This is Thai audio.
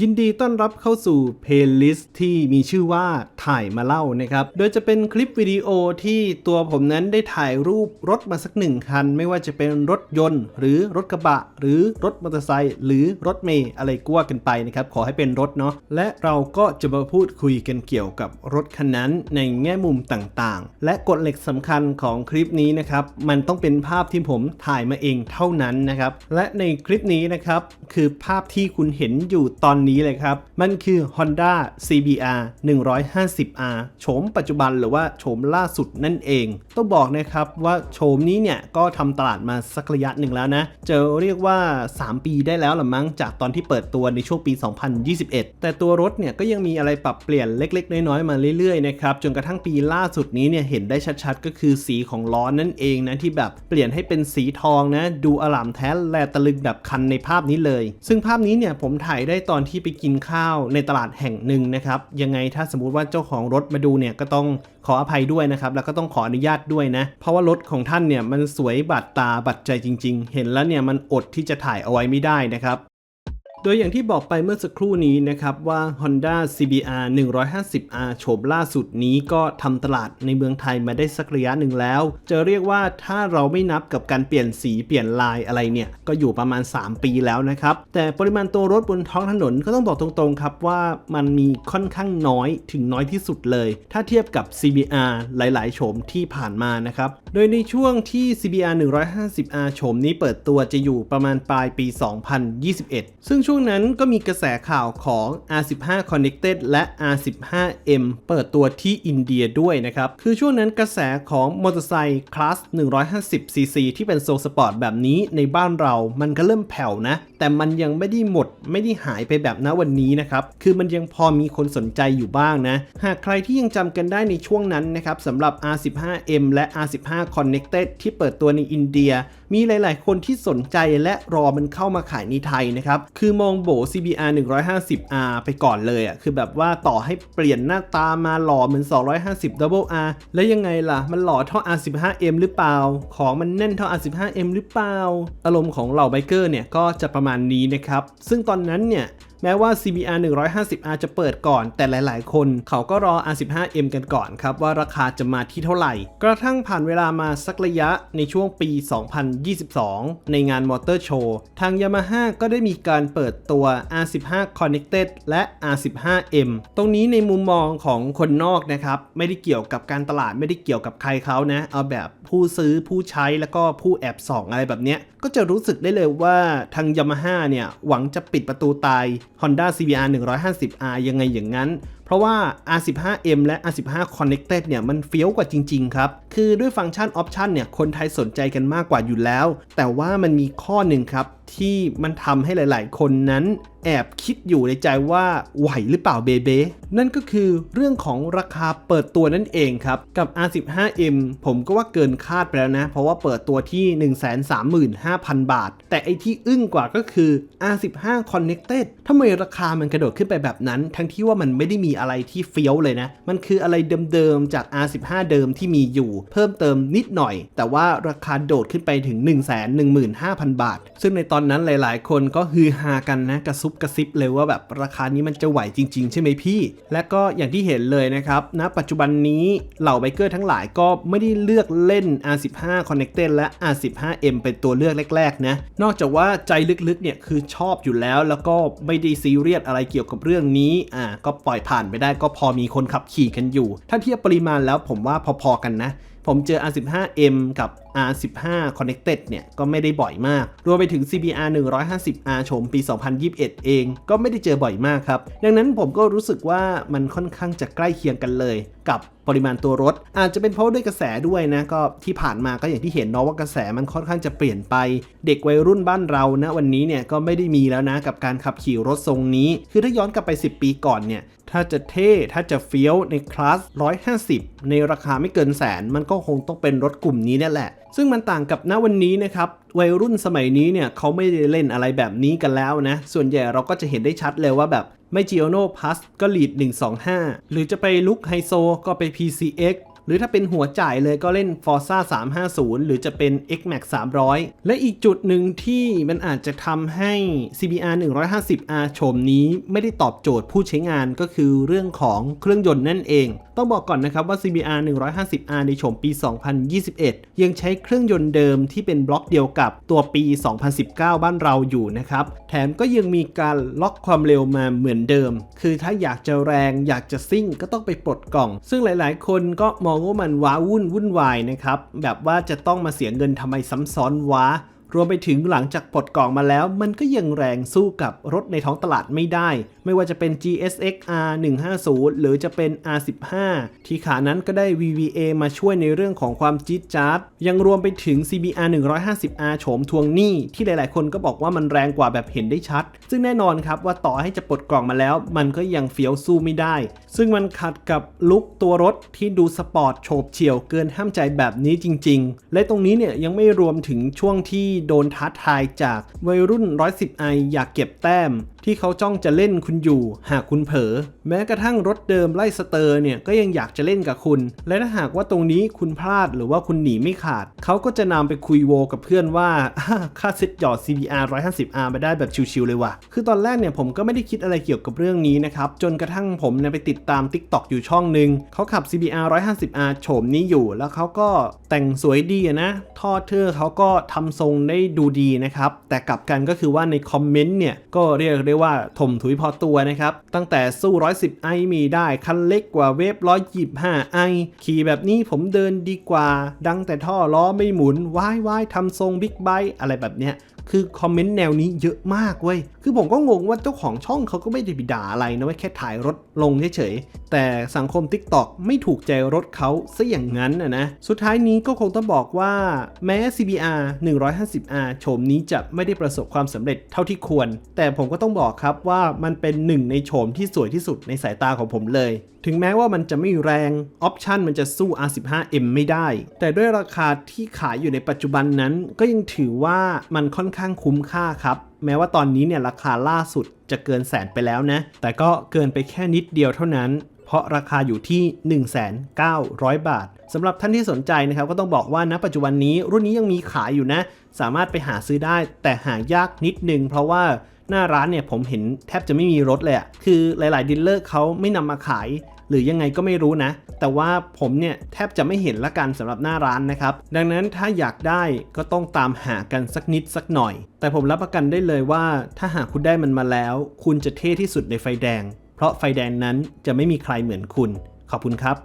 ยินดีต้อนรับเข้าสู่เพลย์ลิสต์ที่มีชื่อว่าถ่ายมาเล่านะครับ โดยจะเป็นคลิปวิดีโอที่ตัวผมนั้นได้ถ่ายรูปรถมาสักหนึ่งคัน ไม่ว่าจะเป็นรถยนต์ หรือรถกระบะ หรือรถมอเตอร์ไซค์หรือรถเมย์อะไรก็ว่ากันไปนะครับ ขอให้เป็นรถเนาะและเราก็จะมาพูดคุยกันเกี่ยวกับรถคันนั้นในแง่มุมต่างๆ และกฎเหล็กสำคัญของคลิปนี้นะครับมันต้องเป็นภาพที่ผมถ่ายมาเองเท่านั้นนะครับและในคลิปนี้นะครับคือภาพที่คุณเห็นอยู่ตอนนี้เลยครับ มันคือ Honda CBR 150R โฉมปัจจุบันหรือว่าโฉมล่าสุดนั่นเอง ต้องบอกนะครับว่าโฉมนี้เนี่ยก็ทำตลาดมาสักระยะหนึ่งแล้วนะ จะเรียกว่า 3 ปีได้แล้วละมั้งจากตอนที่เปิดตัวในช่วงปี 2021 แต่ตัวรถเนี่ยก็ยังมีอะไรปรับเปลี่ยนเล็ก ๆ น้อยๆ มาเรื่อยๆนะครับจนกระทั่งปีล่าสุดนี้เนี่ยเห็นได้ชัดๆ ก็คือสีของล้อนั่นเองนะที่แบบเปลี่ยนให้เป็นสีทองนะดูอลามแท้แลตะลึงแบบคันในภาพนี้เลย ซึ่งภาพนี้เนี่ยผมถ่ายได้ตอนที่ไปกินข้าวในตลาดแห่งหนึ่งนะครับ ยังไงถ้าสมมุติว่าเจ้าของรถมาดูเนี่ยก็ต้องขออภัยด้วยนะครับ แล้วก็ต้องขออนุญาตด้วยนะ เพราะว่ารถของท่านเนี่ยมันสวยบาดตาบาดใจจริง ๆ เห็นแล้วเนี่ยมันอดที่จะถ่ายเอาไว้ไม่ได้นะครับ ดยอย่างที่บอกไปเมื่อสักครู่นี้นะครับว่า Honda CBR 150R โฉมล่าสุดนี้ก็ทำตลาดในเมืองไทยมาได้สักระยะหนึ่งแล้ว จะเรียกว่าถ้าเราไม่นับกับการเปลี่ยนสีเปลี่ยนลายอะไรเนี่ย ก็อยู่ประมาณ 3 ปีแล้วนะครับ แต่ปริมาณตัวรถบนท้องถนนก็ต้องบอกตรงๆครับว่ามันมีค่อนข้างน้อยถึงน้อยที่สุดเลย ถ้าเทียบกับ CBR หลายๆโฉมที่ผ่านมานะครับ โดยในช่วงที่ CBR 150R โฉมนี้เปิดตัวจะอยู่ประมาณปลายปี 2021 ซึ่งช่วงงนั้นก็มีกระแสข่าวของ R15 Connected และ R15M เปิดตัวที่อินเดียด้วยนะครับ คือช่วงนั้นกระแสของมอเตอร์ไซค์คลาส 150cc ที่เป็นโซลสปอร์ตแบบนี้ในบ้านเรามันก็เริ่มแผ่วนะแต่มันยังไม่ได้หมดไม่ได้หายไปแบบณวันนี้นะครับ คือมันยังพอมีคนสนใจอยู่บ้างนะ หากใครที่ยังจำกันได้ในช่วงนั้นนะครับสำหรับ R15M และ R15 Connected ที่เปิดตัวในอินเดีย มีหลาย ๆ คนที่สนใจและรอมันเข้ามาขายในไทยนะครับ คือมองโบ CBR 150R ไปก่อนเลยอะ คือแบบว่าต่อให้เปลี่ยนหน้าตามาหล่อเหมือน 250 Double R แล้วยังไงล่ะ มันหล่อเท่า R15M หรือเปล่า ของมันแน่นเท่า R15M หรือเปล่า อารมณ์ของเหล่าไบเกอร์เนี่ยก็จะประมาณนี้นะครับ ซึ่งตอนนั้นเนี่ยแม้ว่า CBR 150R จะเปิดก่อน แต่หลาย ๆ คนเขาก็รอ R15M กันก่อนครับ ว่าราคาจะมาที่เท่าไหร่ กระทั่งผ่านเวลามาสักระยะในช่วงปี 2022 ในงานมอเตอร์โชว์ทาง Yamaha ก็ได้มีการเปิดตัว R15 Connected และ R15M ตรงนี้ในมุมมองของคนนอกนะครับไม่ได้เกี่ยวกับการตลาดไม่ได้เกี่ยวกับใครเขานะ เอาแบบผู้ซื้อผู้ใช้แล้วก็ผู้แอบส่องอะไรแบบเนี้ยก็จะรู้สึกได้เลยว่าทาง Yamaha เนี่ยหวังจะปิดประตูตาย Honda CBR 150R ยังไงอย่างนั้น เพราะว่า R15M และ R15 Connected เนี่ยมันเฟี้ยวกว่าจริง ๆ ครับ คือด้วยฟังก์ชันออปชันเนี่ยคนไทยสนใจกันมากกว่าอยู่แล้ว แต่ว่ามันมีข้อหนึ่งครับ ที่มันทำให้หลาย ๆ คนนั้นแอบคิดอยู่ในใจว่าไหวหรือเปล่าเบเบนั่นก็คือเรื่องของราคาเปิดตัวนั่นเองครับ กับ R15M ผมก็ว่าเกินคาดไปแล้วนะ เพราะว่าเปิดตัวที่ 135,000 บาท แต่ไอที่อึ้งกว่าก็คือ R15 Connected ทำไมราคามันกระโดดขึ้นไปแบบนั้น ทั้งที่ว่ามันไม่ได้มีอะไรที่เฟี้ยวเลยนะ มันคืออะไรเดิมๆจาก R15 เดิมที่มีอยู่ เพิ่มเติมนิดหน่อย แต่ว่าราคาโดดขึ้นไปถึง 115,000 บาท ซึ่งในตอนนั้นหลายๆ คนก็ฮือฮากันนะกระซุบกระซิบเลยว่าแบบราคานี้มันจะไหวจริง ๆ ใช่ไหมพี่ และก็อย่างที่เห็นเลยนะครับณปัจจุบันนี้เหล่าไบเกอร์ทั้งหลายก็ไม่ได้เลือกเล่น R15 Connected และ R15M เป็นตัวเลือกแรกๆนะนอกจากว่าใจลึกๆเนี่ยคือชอบอยู่แล้วแล้วก็ไม่ได้ซีเรียสอะไรเกี่ยวกับเรื่องนี้อ่าก็ปล่อยผ่านผ่านไปได้ก็พอมีคนขับขี่กันอยู่ ถ้าเทียบปริมาณแล้วผมว่าพอๆกันนะ ผมเจอ R15M กับ R15 Connected เนี่ยก็ไม่ได้บ่อยมาก รวมไปถึง CBR 150R ชมปี 2021 เอง ก็ไม่ได้เจอบ่อยมากครับ ดังนั้นผมก็รู้สึกว่ามันค่อนข้างจะใกล้เคียงกันเลย กับปริมาณตัวรถ อาจจะเป็นเพราะด้วยกระแสด้วยนะ ก็ที่ผ่านมาก็อย่างที่เห็นเนาะว่ากระแสมันค่อนข้างจะเปลี่ยนไป เด็กวัยรุ่นบ้านเรานะวันนี้เนี่ยก็ไม่ได้มีแล้วนะกับการขับขี่รถทรงนี้ คือถ้าย้อนกลับไป 10 ปีก่อนเนี่ยถ้าจะเท่ถ้าจะเฟี้ยวในคลาส 150 ในราคาไม่เกินแสนมันก็็คงต้องเป็นรถกลุ่มนี้นี่แหละ ซึ่งมันต่างกับณวันนี้นะครับวัยรุ่นสมัยนี้เนี่ยเขาไม่ได้เล่นอะไรแบบนี้กันแล้วนะ ส่วนใหญ่เราก็จะเห็นได้ชัดเลยว่าแบบไม่ g i o n o Plus ก็ลีด125 หรือจะไปลุกไฮโซก็ไป PCX หรือถ้าเป็นหัวจ่ายเลยก็เล่น Forza 350 หรือจะเป็น Xmax 300 และอีกจุดหนึ่งที่มันอาจจะทำให้ CBR 150R โฉมนี้ไม่ได้ตอบโจทย์ผู้ใช้งานก็คือเรื่องของเครื่องยนต์นั่นเอง ต้องบอกก่อนนะครับว่า CBR 150R ในโฉมปี 2021 ยังใช้เครื่องยนต์เดิมที่เป็นบล็อกเดียวกับตัวปี 2019 บ้านเราอยู่นะครับ แถมก็ยังมีการล็อกความเร็วมาเหมือนเดิม คือถ้าอยากจะแรงอยากจะซิ่งก็ต้องไปปลดกล่อง ซึ่งหลาย ๆ คนก็มององว่ามันว้าวุ่นวุ่นวายนะครับ แบบว่าจะต้องมาเสียเงินทำไมซ้ำซ้อนว้า รวมไปถึงหลังจากปลดกล่องมาแล้ว มันก็ยังแรงสู้กับรถในท้องตลาดไม่ได้ ไม่ว่าจะเป็น GSX R 150 หรือจะเป็น R15 ที่ขานั้นก็ได้ VVA มาช่วยในเรื่องของความจี๊ดจ๊าดยังรวมไปถึง CBR 150R โฉมทวงหนี้ ที่หลาย ๆ คนก็บอกว่ามันแรงกว่าแบบเห็นได้ชัด ซึ่งแน่นอนครับว่าต่อให้จะปลดกล่องมาแล้ว มันก็ยังเฟี้ยวสู้ไม่ได้ ซึ่งมันขัดกับลุคตัวรถที่ดูสปอร์ตโฉบเฉี่ยวเกินห้ามใจแบบนี้จริง ๆ และตรงนี้เนี่ยยังไม่รวมถึงช่วงที่โดนท้าทายจากวัยรุ่น 110i ออยากเก็บแต้ม ที่เขาจ้องจะเล่นคุณอยู่ หากคุณเผลอแม้กระทั่งรถเดิมไล่สเตอร์เนี่ยก็ยังอยากจะเล่นกับคุณ และถ้าหากว่าตรงนี้คุณพลาดหรือว่าคุณหนีไม่ขาด เขาก็จะนำไปคุยโวกับเพื่อนว่าค่าเซ็ตหยอด CBR 150R ไปได้แบบชิวๆเลยว่ะคือตอนแรกเนี่ยผมก็ไม่ได้คิดอะไรเกี่ยวกับเรื่องนี้นะครับจนกระทั่งผมเนี่ยไปติดตาม TikTok อยู่ช่องหนึ่งเขาขับ CBR 150R โฉมนี้อยู่ แล้วเขาก็แต่งสวยดีนะท่อเทอร์เขาก็ทำทรงได้ดูดีนะครับ แต่กลับกันก็คือว่าในคอมเมนต์เนี่ย ก็เรียกได้ว่าถมถุยพอตัวนะครับ ตั้งแต่สู้ 110 i มีได้ คันเล็กกว่าเวฟ125 i ขี่แบบนี้ผมเดินดีกว่า ดังแต่ท่อล้อไม่หมุนว้ายว้ายทำทรงบิ๊กไบค์อะไรแบบเนี้ย คือคอมเมนต์แนวนี้เยอะมากเว้ย คือผมก็งงว่าเจ้าของช่องเขาก็ไม่ได้ไปด่าอะไรนะว้แค่ถ่ายรถลงเฉยๆ แต่สังคม TikTok ไม่ถูกใจรถเขาซะอย่างนั้นนะนะ สุดท้ายนี้ก็คงต้องบอกว่าแม้ CBR 150R โฉมนี้จะไม่ได้ประสบความสำเร็จเท่าที่ควร แต่ผมก็ต้องบอกครับว่ามันเป็นหนึ่งในโฉมที่สวยที่สุดในสายตาของผมเลย ถึงแม้ว่ามันจะไม่แรงออปชันมันจะสู้ R15M ไม่ได้ แต่ด้วยราคาที่ขายอยู่ในปัจจุบันนั้นก็ยังถือว่ามันค่อนข้างคุ้มค่าครับ แม้ว่าตอนนี้เนี่ยราคาล่าสุดจะเกินแสนไปแล้วนะ แต่ก็เกินไปแค่นิดเดียวเท่านั้น เพราะราคาอยู่ที่ 1,900 บาทสำหรับท่านที่สนใจนะครับก็ต้องบอกว่าณปัจจุบันนี้รุ่นนี้ยังมีขายอยู่นะ สามารถไปหาซื้อได้แต่หายากนิดนึง เพราะว่าหน้าร้านเนี่ยผมเห็นแทบจะไม่มีรถเลยคือหลาย ๆดีลเลอร์เขาไม่นำมาขาย หรือยังไงก็ไม่รู้นะ แต่ว่าผมเนี่ยแทบจะไม่เห็นละกันสำหรับหน้าร้านนะครับ ดังนั้นถ้าอยากได้ก็ต้องตามหากันสักนิดสักหน่อย แต่ผมรับประกันได้เลยว่า ถ้าหากคุณได้มันมาแล้ว คุณจะเท่ที่สุดในไฟแดง เพราะไฟแดงนั้นจะไม่มีใครเหมือนคุณ ขอบคุณครับ